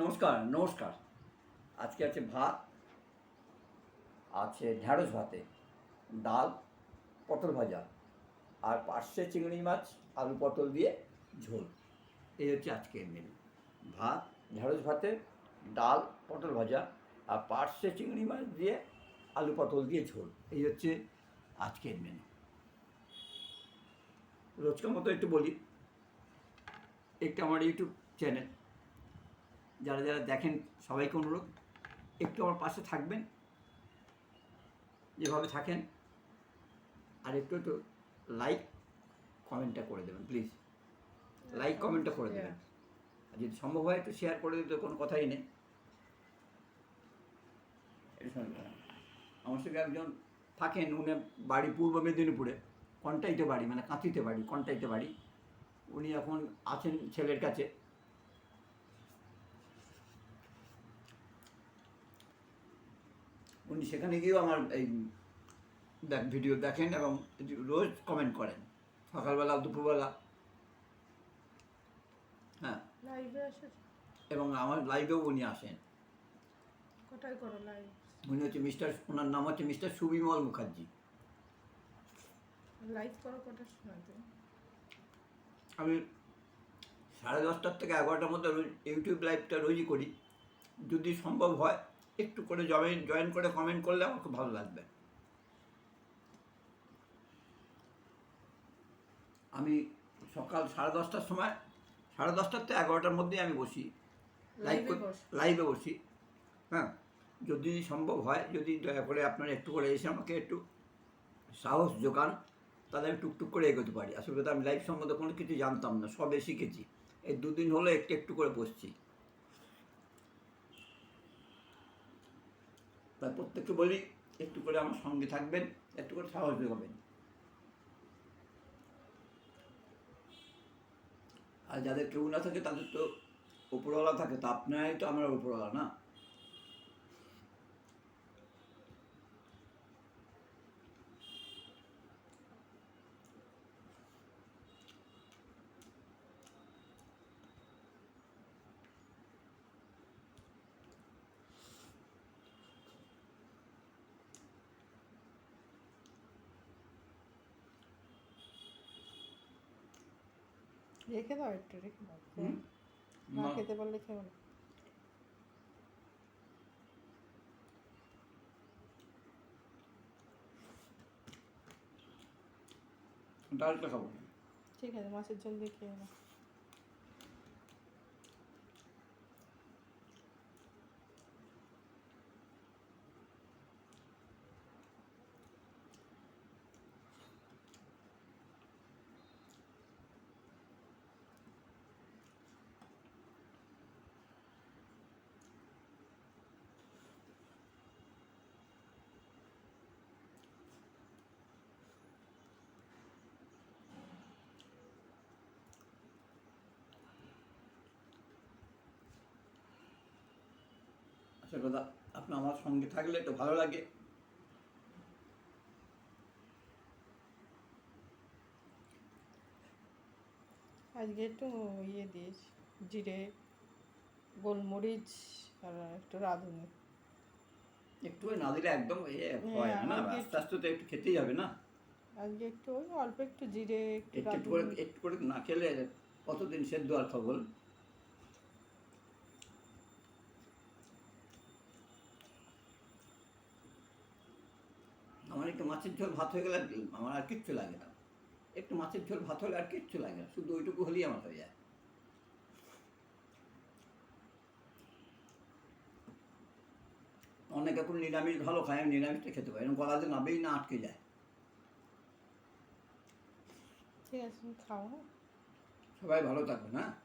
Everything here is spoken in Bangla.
নমস্কার নমস্কার। আজকে আছে ভাত, আছে ঢ্যাঁড়স ভাতে, ডাল, পটল ভাজা আর পার্শ্বে চিংড়ি মাছ, আলু পটল দিয়ে ঝোল। এই হচ্ছে আজকের মেনু ভাত, ঢ্যাঁড়স ভাতে, ডাল, পটল ভাজা আর পার্শ্বে চিংড়ি মাছ দিয়ে আলু পটল দিয়ে ঝোল। এই হচ্ছে আজকের মেনু রোজকার মতো একটু বলি। একটা আমার ইউটিউব চ্যানেল যারা যারা দেখেন সবাইকে অনুরোধ একটু আমার পাশে থাকবেন যেভাবে থাকেন আর একটু একটু লাইক কমেন্টটা করে দেবেন প্লিজ লাইক কমেন্টটা করে দেবেন। আর যদি সম্ভব হয় একটু শেয়ার করে দিতে কোনো কথাই নেই। আমার সঙ্গে একজন থাকেন উনি বাড়ি পূর্ব মেদিনীপুরে কন্টাইতে বাড়ি মানে কাঁথিতে বাড়ি কন্টাইতে বাড়ি। উনি এখন আছেন ছেলের কাছে। উনি সেখানে গিয়েও আমার এই ভিডিও দেখেন এবং রোজ কমেন্ট করেন। সকালবেলা দুপুরবেলা। হ্যাঁ। লাইভে এবং আমার লাইভেও উনি আসেন। উনি হচ্ছে মিস্টার ওনার নাম হচ্ছে মিস্টার সুবিমল মুখার্জি। আমি সাড়ে দশটার থেকে এগারোটার মধ্যে ইউটিউব লাইভটা রোজই করি। যদি সম্ভব হয় একটু করে জয়েন জয়েন করে কমেন্ট করলে আমার খুব ভালো লাগবে। আমি সকাল সাড়ে দশটার সময় সাড়ে দশটার থেকে এগারোটার মধ্যেই আমি বসি। লাইভ লাইভে বসি হ্যাঁ যদি সম্ভব হয় যদি দয়া করে আপনারা একটু করে এসে আমাকে একটু সাহস যোগান তাহলে আমি টুকটুক করে এগোতে পারি। আসলে তো আমি লাইভ সম্বন্ধে কোনো কিছু জানতাম না সবে শিখেছি। এই দুদিন হলো একটু একটু করে বসছি। তাই প্রত্যেককে বলি, একটু করে আমার সঙ্গে থাকবেন, একটু করে সাহস হবেন আর যাদের কেউ না থাকে, তাদের তো উপরওয়ালা থাকে, তা আপনারাই তো আমার উপরওয়ালা না? রেখে দাও একটু রেখে দাও? না না। খেতে পারলে খেও না ডালটা খাব ঠিক আছে মাছের দিয়ে খেয়ে না আচ্ছা দাদা আপনি আমার সঙ্গে থাকলে একটু ভালো লাগে। আজকে একটু ইয়ে দিয়েছি জিরে গোলমরিচ আর একটু রাঁধুনি। একটু না দিলে একদম হ্যাঁ, হয় না আস্তে আস্তে তো একটু খেতেই হবে না। আজকে একটু অল্প একটু জিরে একটু করে একটু করে না খেলে কতদিন সেদ্ধ আর খাব একটু মাছের ঝোল ভাত হয়ে গেলে আর- আমার আর কিচ্ছু লাগে না। একটু মাছের ঝোল ভাত হলে আর কিচ্ছু লাগে না শুধু ওইটুকু হলেই আমার হয়ে যায়। অনেকে এখন নিরামিষ ভালো খায় আমি নিরামিষটা খেতে পারি গলাতে নাবেই না আটকে যায়। ঠিক আছে খাও। সবাই ভালো থাকবেন হ্যাঁ?